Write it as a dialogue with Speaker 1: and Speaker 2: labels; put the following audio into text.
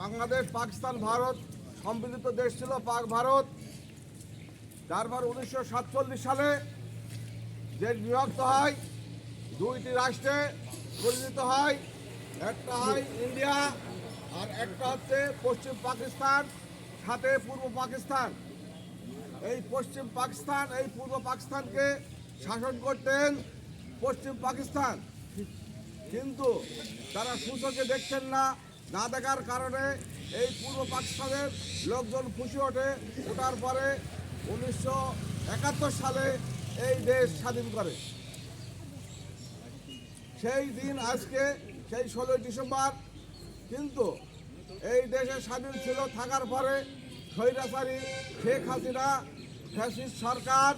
Speaker 1: বাংলাদেশ, পাকিস্তান, ভারত, সম্মিলিত দেশ ছিল পাক ভারত। যার পর উনিশশো সালে দেশ বিভক্ত হয়, দুইটি রাষ্ট্রে পরিণত হয়, একটা হয় ইন্ডিয়া আর একটা হচ্ছে পশ্চিম পাকিস্তান, সাথে পূর্ব পাকিস্তান। এই পশ্চিম পাকিস্তান, এই পূর্ব পাকিস্তানকে শাসন করতেন পশ্চিম পাকিস্তান। কিন্তু তারা সূচকে দেখছেন না না দেখার কারণে এই পূর্ব পাকিস্তানের লোকজন খুশি ওঠে। ওঠার পরে উনিশশো একাত্তর সালে এই দেশ স্বাধীন করে। সেই দিন আজকে, সেই ষোলোই ডিসেম্বর, কিন্তু এই দেশে স্বাধীন ছিল, থাকার পরে স্বৈরাচারী শেখ হাসিনা, ফ্যাসিস্ট সরকার